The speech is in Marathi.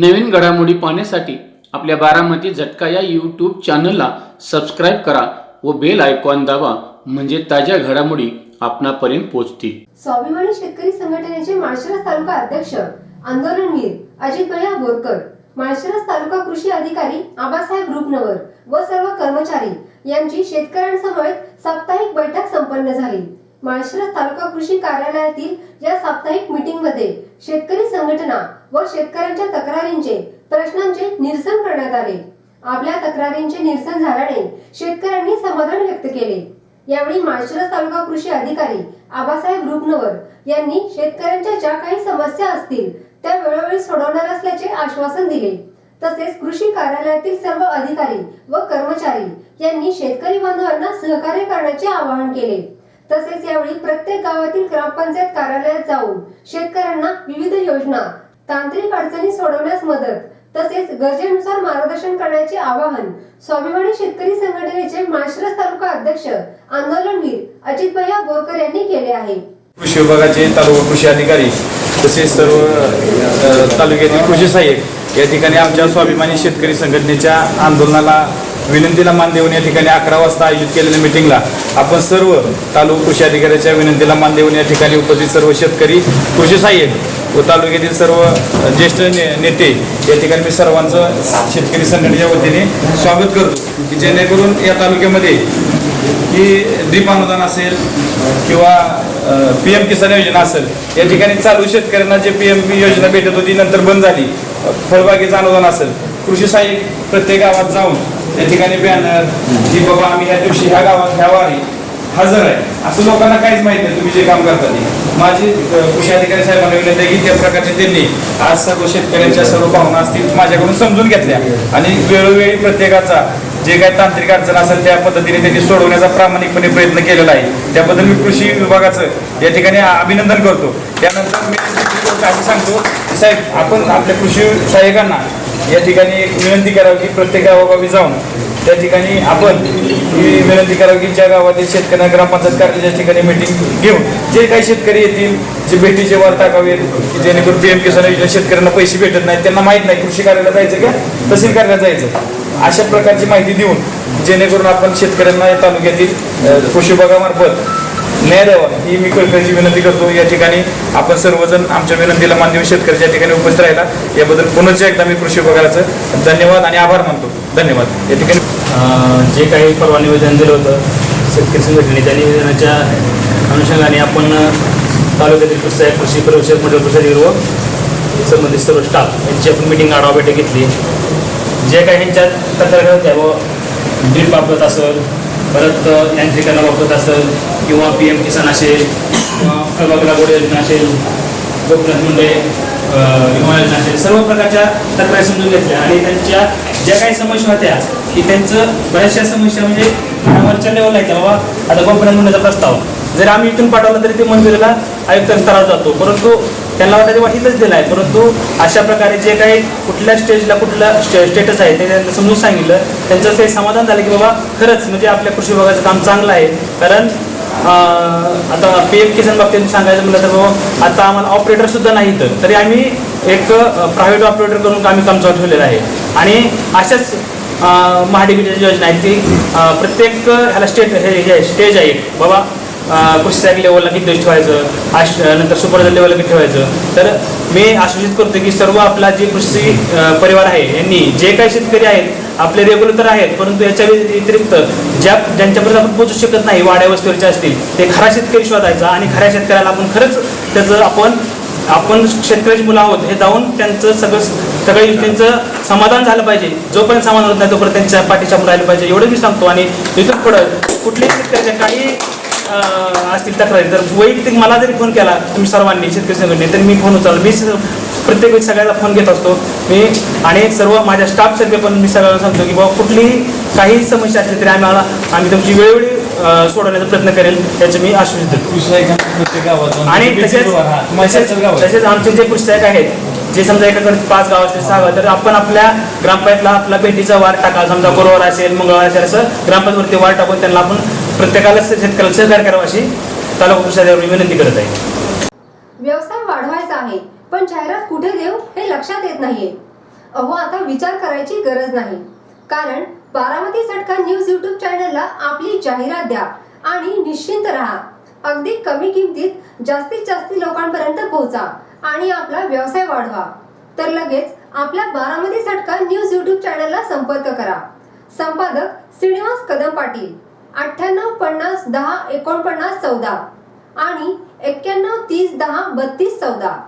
नवीन घडामोडी पाहण्यासाठी आपल्या बारामती झटका या यूट्यूब चॅनलला सबस्क्राईब करा व बेल आयकॉन दाबा म्हणजे ताज्या घडामोडी आपणापर्यंत पोहोचतील. स्वाभिमानी शेतकरी संघटनेचे माळशिरस तालुका अध्यक्ष आंदोलनवीर अजितभैया बोरकर माळशिरस तालुका कृषी अधिकारी आबासाहेब रुपनवर व सर्व कर्मचारी यांची शेतकऱ्यांसमवेत साप्ताहिक बैठक संपन्न झाली. माळशिरस तालुका कृषी कार्यालयातील या साप्ताहिक मीटिंगमध्ये शेतकरी संघटना व शेतकऱ्यांच्या तक्रारींचे प्रश्नांचे निरसन करण्यात आले. आपल्या तक्रारींचे निरसन झाल्याने शेतकऱ्यांनी समाधान व्यक्त केले. यावेळी माळशिरस तालुका कृषी अधिकारी आबासाहेब रुपनवर यांनी शेतकऱ्यांच्या ज्या काही समस्या असतील त्या वेळोवेळी सोडवणार असल्याचे आश्वासन दिले. तसेच कृषी कार्यालयातील सर्व अधिकारी व कर्मचारी यांनी शेतकरी बांधवांना सहकार्य करण्याचे आवाहन केले. तसेच यावेळी प्रत्येक गावातील ग्रामपंचायत कार्यालयात जाऊन शेतकऱ्यांना विविध योजना तांत्रिक अडचणी सोडवण्यास मदत तसेच गरजेनुसार मार्गदर्शन करण्याचे आवाहन स्वाभिमानी शेतकरी संघटनेचे माळशिरस तालुका अध्यक्ष आंदोलनवीर अजितभैया बोरकर यांनी केले आहे. कृषी विभागाचे तालुका कृषी अधिकारी तसेच सर्व तालुक्यातील कृषी सहाय्यक या ठिकाणी आमच्या स्वाभिमानी शेतकरी संघटनेच्या आंदोलनाला विनंतीला मान देऊन या ठिकाणी अकरा वाजता आयोजित केलेल्या मिटिंगला आपण सर्व तालुका कृषी अधिकाऱ्याच्या विनंतीला मान देऊन या ठिकाणी उपस्थित सर्व शेतकरी कृषी सहाय्यक व तालुक्यातील सर्व ज्येष्ठ ने- नेते या ठिकाणी मी सर्वांचं शेतकरी संघटनेच्या वतीने स्वागत करतो की जेणेकरून या तालुक्यामध्ये की ड्रीप अनुदान असेल किंवा पी एम किसान योजना असेल या ठिकाणी चालू शेतकऱ्यांना जे पी एम योजना भेटत होती नंतर बंद झाली फळबागेचं अनुदान असेल कृषी सहाय्यक प्रत्येक गावात जाऊन त्या ठिकाणी बॅनर की बाबा आम्ही ह्या दिवशी ह्या गावात ह्या वारी हजर आहे. असं लोकांना काहीच माहीत नाही तुम्ही जे काम करता ते. माझी कृषी अधिकारी साहेबांना विनंती आहे की त्या प्रकारचे त्यांनी आज सर्व शेतकऱ्यांच्या सर्व भावना असतील माझ्याकडून समजून घेतल्या. आणि वेळोवेळी प्रत्येकाचा जे काही तांत्रिक अडचण असेल त्या पद्धतीने त्यांनी सोडवण्याचा प्रामाणिकपणे प्रयत्न केलेला आहे. त्याबद्दल मी कृषी विभागाचं या ठिकाणी अभिनंदन करतो. त्यानंतर मी दुसरी गोष्ट सांगतो की साहेब आपण आपल्या कृषी सहाय्यकांना या ठिकाणी एक विनंती करावी की प्रत्येक गावागावी जाऊन त्या ठिकाणी आपण ही विनंती करावी की ज्या गावातील शेतकऱ्यांना ग्रामपंचायत कार्यालयाच्या ठिकाणी मिटिंग घेऊन जे काही शेतकरी येतील जे भेटीचे वर टाकावेत की जेणेकरून पी एम किसान योजना शेतकऱ्यांना पैसे भेटत नाहीत त्यांना माहीत नाही कृषी कार्यालयात जायचं का? तहसील कार्यालयात जायचं. अशा प्रकारची माहिती देऊन जेणेकरून आपण शेतकऱ्यांना या तालुक्यातील कृषी विभागामार्फत न्याय द्यावा ही मी कळकळीची विनंती करतो. या ठिकाणी आपण सर्वजण आमच्या विनंतीला मान देऊन या ठिकाणी उपस्थित राहिला याबद्दल पुनश्च एकदा मी कृषी विभागाचं धन्यवाद आणि आभार मानतो. धन्यवाद. या ठिकाणी जे काही परवा निवेदन दिलं होतं शेतकरी संघटने त्या निवेदनाच्या अनुषंगाने आपण तालुक्यातील कृषी कृषी परिषद मंडळ कृषी व संबंधित सर्व स्टाफ यांची आपण मिटिंग आढावा बैठक घेतली. जे काही यांच्या तक्रारी होत्या व ड्रीप असेल परत यांत्रिकरणाबाबत असेल किंवा पी एम किसान असेल किंवा फळबाग लागवड योजना असेल गोपीनाथ मुंडे विमा योजना असेल सर्व प्रकारच्या तक्रारी समजून घेतल्या. आणि त्यांच्या ज्या काही समस्या होत्या की त्यांचं बऱ्याचशा समस्या म्हणजे वरच्या लेवलला आहेत बाबा आता गोपीनाथ मुंडेचा प्रस्ताव जर आम्ही इथून पाठवलं तरी ते मंजुरीला आयुक्त स्तरावर जातो. परंतु त्यांना वाटायचं वाटीतच दिला आहे. परंतु अशा प्रकारे जे काही कुठल्या स्टेजला कुठला स्टे स्टेटस आहे ते त्यांना समजून सांगितलं. त्यांचं असं समाधान झालं की बाबा खरंच म्हणजे आपल्या कृषी विभागाचं काम चांगलं आहे. कारण आता पी एम किसान बाबतीत सांगायचं म्हटलं तर बाबा आता आम्हाला ऑपरेटरसुद्धा नाही तर तरी आम्ही एक प्रायव्हेट ऑपरेटर करून आम्ही काम चालू ठेवलेलं आहे. आणि अशाच महाडिबीच्या योजना आहेत ती प्रत्येक ह्याला स्टेट हे स्टेज आहे. बाबा कृषी सहाय्यक लेवलला किती दिवस ठेवायचं? आश नंतर सुपरवायझर लेवलला किती ठेवायचं? तर मी आश्वासित करतो की सर्व आपला जे कृषी परिवार आहे यांनी जे काही शेतकरी आहेत आपले रेग्युलर तर आहेत परंतु याच्या व्यतिरिक्त ज्या ज्यांच्यापर्यंत आपण पोहोचू शकत नाही वाड्या वस्तीवरचे असतील ते खरा शेतकरी शोधायचा आणि खऱ्या शेतकऱ्याला आपण खरंच त्याचं आपण आपण शेतकऱ्याची मुलं आहोत हे जाऊन त्यांचं सगळं सगळे त्यांचं समाधान झालं पाहिजे. जोपर्यंत समाधान होत नाही तोपर्यंत त्यांच्या पाठीशी राहिलं पाहिजे. एवढं मी सांगतो. आणि इथून पुढं कुठल्याही शेतकऱ्याच्या काही असतील तक्रारी. तर वैयक्तिक मला जरी फोन केला तुम्ही सर्वांनी शेतकरी संघटने तर मी फोन उचलला. मी प्रत्येक वेळी सगळ्याला फोन घेत असतो. मी आणि सर्व माझ्या स्टाफसारखे पण मी सगळ्यांना सांगतो की बाबा कुठलीही काही समस्या असली तरी आम्ही आम्हाला आम्ही तुमची वेळोवेळी सोडवण्याचा प्रयत्न करेल याचं मी आश्वासित देतो. आणि तसेच. तसेच आमचे जे पुस्तक आहेत जे समजा एकाकडे पाच गाव असतील सहा गाव तर आपण आपल्या ग्रामपंचायतला आपला भेटीचा वार टाका. समजा गुरुवार असेल मंगळवार असेल असं ग्रामपंचायतवरती वार टाकून त्यांना आपण प्रत्येकाला शेतकऱ्याला सहकार्य करावं अशी तालुका कृषी विनंती करत आहे. व्यवसाय वाढवायचा आहे पण जाहिरात कुठे देऊ हे लक्षात येत नाहीये. अहो आता विचार करायची गरज नाही. कारण बारामती सटका न्यूज युट्यूब चॅनलला आपली जाहिरात द्या आणि निश्चिंत राहा. अगदी कमी किमतीत जास्तीत जास्त लोकांपर्यंत पोहोचा आणि आपला व्यवसाय वाढवा. तर लगेच आपल्या बारामती सटका न्यूज युट्यूब चॅनलला संपर्क करा. संपादक श्रीनिवास कदम पाटील. अठ्ठ्याण्णव पन्नास दहा एकोणपन्नास चौदा आणि एक्क्याण्णव तीस दहा बत्तीस चौदा.